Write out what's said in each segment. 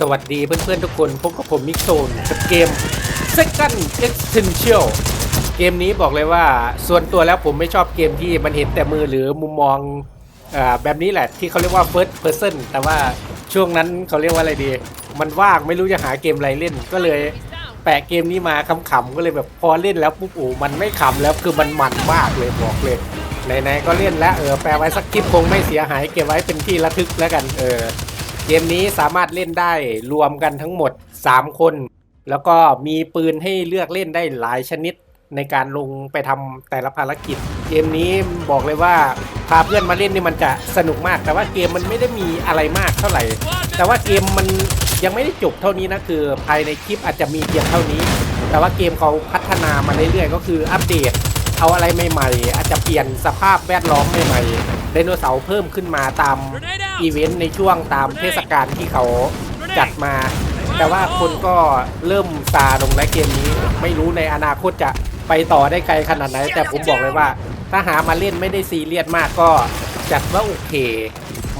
สวัสดีเพื่อนๆทุกคน พบกับผมมิกโซนกับเกม Second Essential เกมนี้บอกเลยว่าส่วนตัวแล้วผมไม่ชอบเกมที่มันเห็นแต่มือหรือมุมมองอแบบนี้แหละที่เขาเรียกว่า first person แต่ว่าช่วงนั้นเขาเรียกว่าอะไรดี มันว่างไม่รู้จะหาเกมอะไรเล่น ก็เลยแปะเกมนี้มาขำๆก็เลยแบบพอเล่นแล้วปุ๊บโอ้มันไม่ขำแล้วคือมันมันมากเลยบอกเลยไหนๆก็เล่นแล้วเออแปลไว้สักคลิปคงไม่เสียหายเก็บไว้เป็นที่ระทึกแล้วกันเออ เกมนี้สามารถเล่นได้รวมกันทั้งหมด 3 คน แล้วก็มีปืนให้เลือกเล่นได้หลายชนิดในการลงไปทำแต่ละภารกิจ เกมนี้บอกเลยว่าพาเพื่อนมาเล่นนี่มันจะสนุกมาก แต่ว่าเกมมันไม่ได้มีอะไรมากเท่าไหร่ แต่ว่าเกมมันยังไม่ได้จบเท่านี้นะคือภายในคลิปอาจจะมีเพียงเท่านี้ แต่ว่าเกมเขาพัฒนามาเรื่อยๆก็คืออัปเดต เอาอะไรใหม่ๆ อาจจะเปลี่ยนสภาพแวดล้อมใหม่ๆ ไดโนเสาร์เพิ่มขึ้นมาตามอีเวนต์ในช่วงตามเทศกาลที่เขาจัดมา แต่ว่าคนก็เริ่มซาลงและเกมนี้ ไม่รู้ในอนาคตจะไปต่อได้ไกลขนาดไหน แต่ผมบอกเลยว่า ถ้าหามาเล่นไม่ได้ซีเรียสมากก็จัดว่าโอเค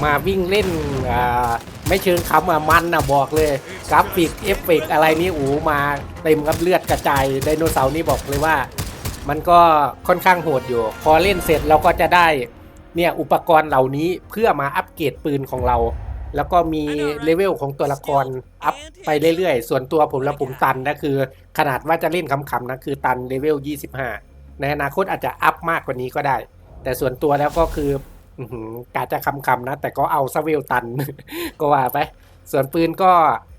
มาวิ่งเล่นอ่าไม่เชิงคำอะมันนะบอกเลยกราฟิกเอฟเฟกต์อะไรนี่อูมาเต็มกับเลือดกระจายไดโนเสาร์นี่บอกเลยว่า มันก็ค่อนข้างโหดอยู่ พอเล่นเสร็จเราก็จะได้ เนี่ยอุปกรณ์เหล่านี้เพื่อมาอัปเกรดปืนของเรา แล้วก็มีเลเวลของตัวละครอัพไปเรื่อยๆ ส่วนตัวผมแล้วผมตันนะคือ ขนาดว่าจะเล่นคำๆนะคือตันเลเวล 25 ในอนาคตอาจจะอัพมากกว่านี้ก็ได้ แต่ส่วนตัวแล้วก็คืออื้อหือกาจะคำๆนะ แต่ก็เอาซะเวลตัน ก็ว่าไป ส่วนปืนก็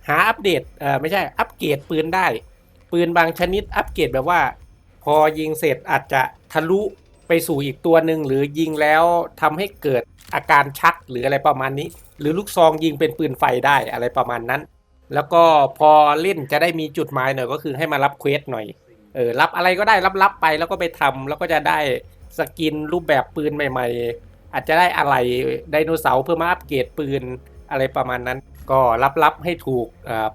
หาอัปเดตเออไม่ใช่อัปเกรดปืนได้ ปืนบางชนิดอัปเกรดแบบว่า พอยิงเสร็จอาจจะทะลุ ไปสู่อีกตัวหนึ่งหรือยิงแล้วทำให้เกิดอาการชักหรืออะไรประมาณนี้ หรือลูกซองยิงเป็นปืนไฟได้อะไรประมาณนั้น แล้วก็พอเล่นจะได้มีจุดหมายหน่อยก็คือให้มารับเควสหน่อยเออรับอะไรก็ได้รับรับไปแล้วก็ไปทำแล้วก็จะได้สกินรูปแบบปืนใหม่ ๆ อาจจะได้อะไรไดโนเสาร์เพื่อมาอัปเกรดปืนอะไรประมาณนั้น ก็รับรับให้ถูก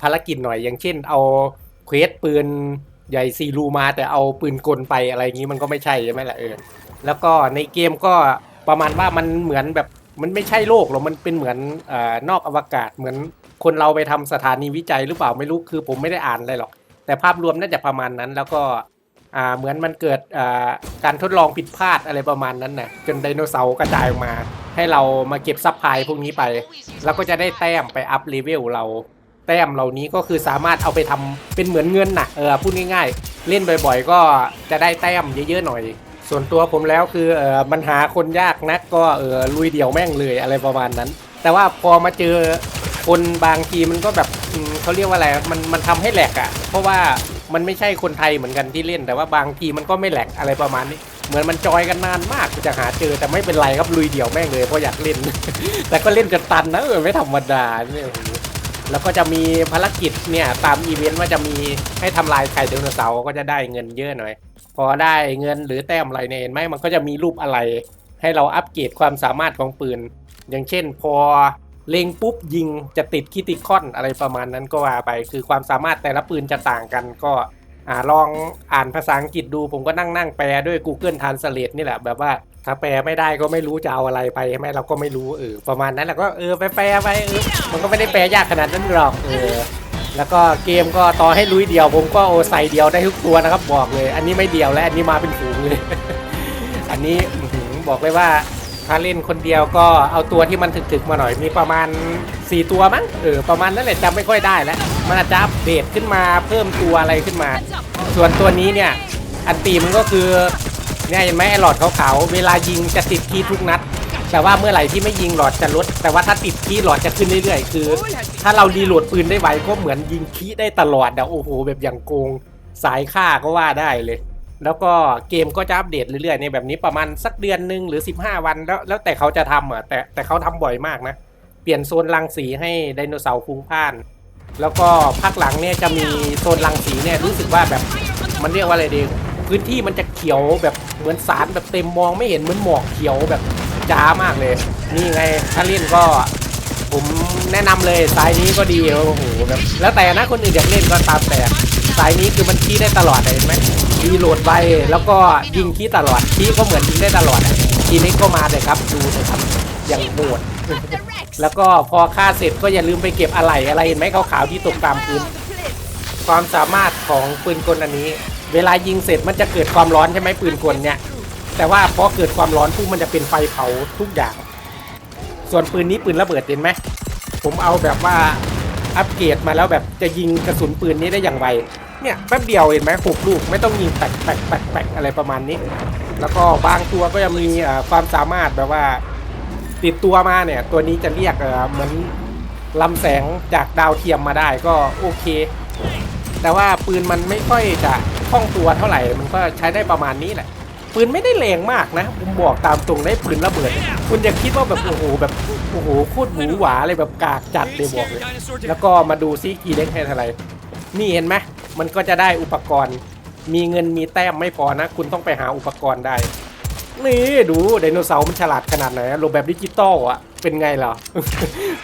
ภารกิจหน่อยอย่างเช่น เอาเควสปืน ใหญ่ซีรูมาแต่เอาปืนกลไปอะไรอย่างนี้มันก็ไม่ใช่ใช่ไหมล่ะเออแล้วก็ในเกมก็ประมาณว่ามันเหมือนแบบมันไม่ใช่โลกหรอกมันเป็นเหมือนเอ่อนอกอวกาศเหมือนคนเราไปทำสถานีวิจัยหรือเปล่าไม่รู้คือผมไม่ได้อ่านอะไรหรอก แต่ภาพรวมน่าจะประมาณนั้นแล้วก็อ่าเหมือนมันเกิดอ่าการทดลองผิดพลาดอะไรประมาณนั้นน่ะจนไดโนเสาร์กระจายออกมา ให้เรามาเก็บซัพพลายพวกนี้ไป แล้วก็จะได้แต้มไปอัพเลเวลเรา แต้มเหล่านี้ก็คือสามารถเอาไปทำเป็นเหมือนเงินนะเออพูดง่ายๆ เล่นบ่อยๆ ก็จะได้แต้มเยอะๆหน่อย ส่วนตัวผมแล้วคือเออมันหาคนยากนักก็เออลุยเดี่ยวแม่งเลยอะไรประมาณนั้น แต่ว่าพอมาเจอคนบางทีมันก็แบบเขาเรียกว่าอะไรมันมันทำให้แหลกอะ่ะ เพราะว่ามันไม่ใช่คนไทยเหมือนกันที่เล่น แต่ว่าบางทีมันก็ไม่แหลกอะไรประมาณนี้ เหมือนมันจอยกันนานมากจะหาเจอแต่ไม่เป็นไรครับลุยเดี่ยวแม่งเลยเพราะอยากเล่น แต่ก็เล่นจนตันนะเออไม่ธรรมดาเนี่ย แล้วก็จะมีภารกิจเนี่ยตามอีเวนต์ว่าจะมีให้ทำลายไข่ไดโนเสาร์ก็จะได้เงินเยอะหน่อย พอได้เงินหรือแต้มอะไรเนี่ยเห็นไหมมันก็จะมีรูปอะไร ให้เราอัปเกรดความสามารถของปืน อย่างเช่น พอเล็งปุ๊บยิงจะติดคิติคอนอะไรประมาณนั้นก็ว่าไป คือความสามารถแต่ละปืนจะต่างกันก็อลองอ่านภาษาอังกฤษดูผมก็นั่งนั่งแปลด้วย Google Translate นี่แหละแบบว่า ถ้าแปลไม่ได้ก็ไม่รู้จะเอาอะไรไปใช่ไหมเราก็ไม่รู้เออประมาณนั้นแหละก็เออไปแปลไปเออมันก็ไม่ได้แปลยากขนาดนั้นหรอกเออแล้วก็เกมก็ต่อให้ลุยเดียว ผมก็โอใส่เดียวได้ทุกตัวนะครับบอกเลย อันนี้ไม่เดียวและอันนี้มาเป็นฝูงเลย อันนี้บอกเลยว่าถ้าเล่นคนเดียวก็เอาตัวที่มันถึกๆมาหน่อยมีประมาณ 4 ตัวมั้งเออประมาณนั้นแหละจำไม่ค่อยได้แล้วมันอาจจะอัปเดตขึ้นมาเพิ่มตัวอะไรขึ้นมา ส่วนตัวนี้เนี่ยอันตีมันก็คือ เนี่ยเห็นไหมไอ้หลอดขาวๆเวลายิงจะติดคีย์ทุกนัด แต่ว่าเมื่อไหร่ที่ไม่ยิงหลอดจะลด แต่ว่าถ้าติดคีย์หลอดจะขึ้นเรื่อยๆ คือ ถ้าเรารีโหลดปืนได้ไวก็เหมือนยิงคีย์ได้ตลอดนะโอ้โหแบบอย่างโกงสายฆ่าก็ว่าได้เลย แล้วก็เกมก็จะอัปเดตเรื่อยๆในแบบนี้ประมาณสักเดือนหนึ่งหรือ 15 วันแล้วแล้วแต่เขาจะทำอะแต่แต่เขาทำบ่อยมากนะ เปลี่ยนโซนรังสีให้ไดโนเสาร์ฟุ้งพ่าน แล้วก็ภาคหลังเนี่ยจะมีโซนรังสีเนี่ยรู้สึกว่าแบบมันเรียกว่าอะไรดี พื้นที่มันจะเขียวแบบเหมือนสารแบบเต็มมองไม่เห็นเหมือนหมอกเขียวแบบจ้ามากเลย นี่ไงถ้าเล่นก็ผมแนะนำเลยสายนี้ก็ดีโอ้โหแบบแล้วแต่นะคนอื่นอยากเล่นก็ตามแต่สายนี้คือมันขี้ได้ตลอดเลยเห็นไหมรีโหลดไวแล้วก็ยิงขี้ตลอดขี้ก็เหมือนยิงได้ตลอดอะทีนี้ก็มาเลยครับดูนะครับอย่างโหดแล้วก็พอฆ่าเสร็จก็อย่าลืมไปเก็บอะไหล่อะไรเห็นไหมขาวๆที่ตกตามพื้นความสามารถของปืนกลอันนี้ เวลายิงเสร็จมันจะเกิดความร้อนใช่ไหมปืนกลเนี่ยแต่ว่าพอเกิดความร้อนปุ๊บมันจะเป็นไฟเผาทุกอย่าง ส่วนปืนนี้ปืนระเบิดเห็นไหมผมเอาแบบว่าอัปเกรดมาแล้วแบบจะยิงกระสุนปืนนี้ได้อย่างไวเนี่ยแป๊บเดียวเห็นไหมหกลูกไม่ต้องยิงแปกแปกแปกแปกอะไรประมาณนี้ แล้วก็บางตัวก็จะมีความสามารถแบบว่าติดตัวมาเนี่ยตัวนี้จะเรียกเหมือนลำแสงจากดาวเทียมมาได้ก็โอเค แต่ว่าปืนมันไม่ค่อยจะคล่องตัวเท่าไหร่ มันก็ใช้ได้ประมาณนี้แหละ ปืนไม่ได้แรงมากนะ ผมบอกตามตรงได้ปืนระเบิด คุณจะคิดว่าแบบโอ้โหแบบโอ้โหโคตรหมูหวาเลยแบบกากจัดเลยบอกเลย แล้วก็มาดูซิกีเล็กให้เท่าไหร่นี่เห็นไหมมันก็จะได้อุปกรณ์ มีเงินมีแต้มไม่พอนะ คุณต้องไปหาอุปกรณ์ได้ นี่ดูไดโนเสาร์มันฉลาดขนาดไหนอะโลแบบดิจิตอลอะเป็นไงล่ะ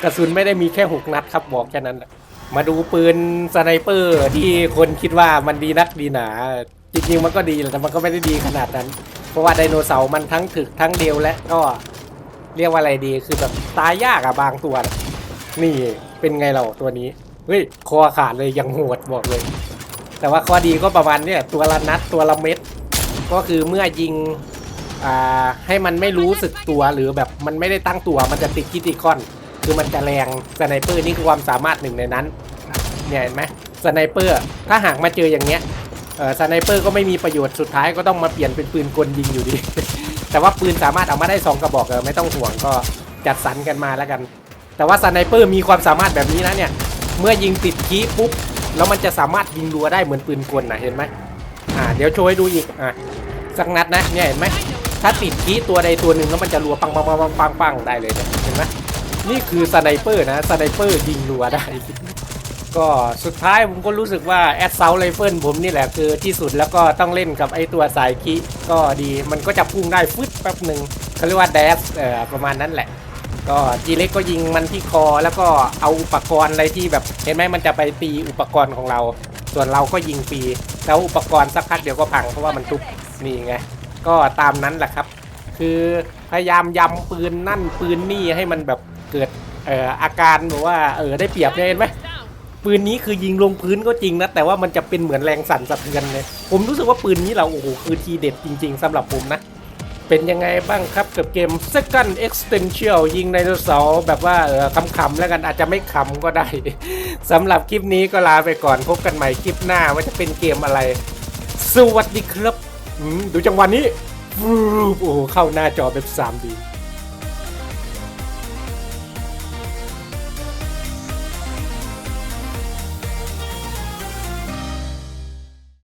กระสุนไม่ได้มีแค่หกนัดครับบอกแค่นั้นแหละ มาดูปืนสไนเปอร์ที่คนคิดว่ามันดีนักดีหนา จริงๆมันก็ดีแหละแต่มันก็ไม่ได้ดีขนาดนั้น เพราะว่าไดโนเสาร์มันทั้งถึกทั้งเดียวและก็เรียกว่าอะไรดีคือแบบตายยากอะบางตัว นี่เป็นไงเราตัวนี้ เฮ้ย คอขาดเลยยังโหดบอกเลย แต่ว่าข้อดีก็ประมาณเนี่ยตัวละนัดตัวละเม็ด ก็คือเมื่อยิงอ่าให้มันไม่รู้สึกตัวหรือแบบมันไม่ได้ตั้งตัวมันจะติดคิติคอน คือมันจะแรงสไนเปอร์นี่คือความสามารถหนึ่งในนั้นเนี่ยเห็นไหมสไนเปอร์ถ้าหากมาเจออย่างเงี้ยเออสไนเปอร์ก็ไม่มีประโยชน์สุดท้ายก็ต้องมาเปลี่ยนเป็นปืนกลยิงอยู่ดี แต่ว่าปืนสามารถเอามาได้สองกระบอกเออไม่ต้องห่วงก็จัดสรรกันมาแล้วกัน แต่ว่าสไนเปอร์มีความสามารถแบบนี้นะเนี่ยเมื่อยิงติดคีปุ๊บแล้วมันจะสามารถยิงรัวได้เหมือนปืนกลนะเห็นไหมอ่าเดี๋ยวโชว์ให้ดูอีกอะสักนัดนะเนี่ยเห็นไหมถ้าติดคีตัวใดตัวหนึ่งแล้วมันจะรัวปังปังปังปังปังได้เลยเห็นไหม นี่คือสไนเปอร์นะสไนเปอร์ยิงรัวได้ ก็สุดท้ายผมก็รู้สึกว่าแอดเซาไรเฟิลผมนี่แหละคือที่สุดแล้วก็ต้องเล่นกับไอตัวสายคิก็ดีมันก็จะพุ่งได้ฟึดแป๊บหนึ่งเขาเรียกว่าแดสเอ่อประมาณนั้นแหละ ก็จีเล็กก็ยิงมันที่คอ แล้วก็เอาอุปกรณ์อะไรที่แบบเห็นไหมมันจะไปตีอุปกรณ์ของเรา ส่วนเราก็ยิงฟรีแล้วอุปกรณ์สักพักเดียวก็พังเพราะว่ามันทุบนี่ไงก็ตามนั้นแหละครับ คือพยายามยำปืนนั่นปืนนี่ให้มันแบบ เกิดเอ่ออาการแบบว่าเออได้เปรียบเนี่ยเห็นไหมปืนนี้คือยิงลงพื้นก็จริงนะ แต่ว่ามันจะเป็นเหมือนแรงสั่นสะเทือนเลย ผมรู้สึกว่าปืนนี้เราโอ้โหคือทีเด็ดจริง ๆสำหรับผมนะ เป็นยังไงบ้างครับกับเกม Second Extension ยิงไดโนเสาแบบว่าเออคำๆแล้วกันอาจจะไม่ขำก็ได้สำหรับคลิปนี้ก็ลาไปก่อนพบกันใหม่คลิปหน้าว่าจะเป็นเกมอะไร สวัสดีครับดูจังหวะนี้โอ้โหเข้าหน้าจอแบบ 3D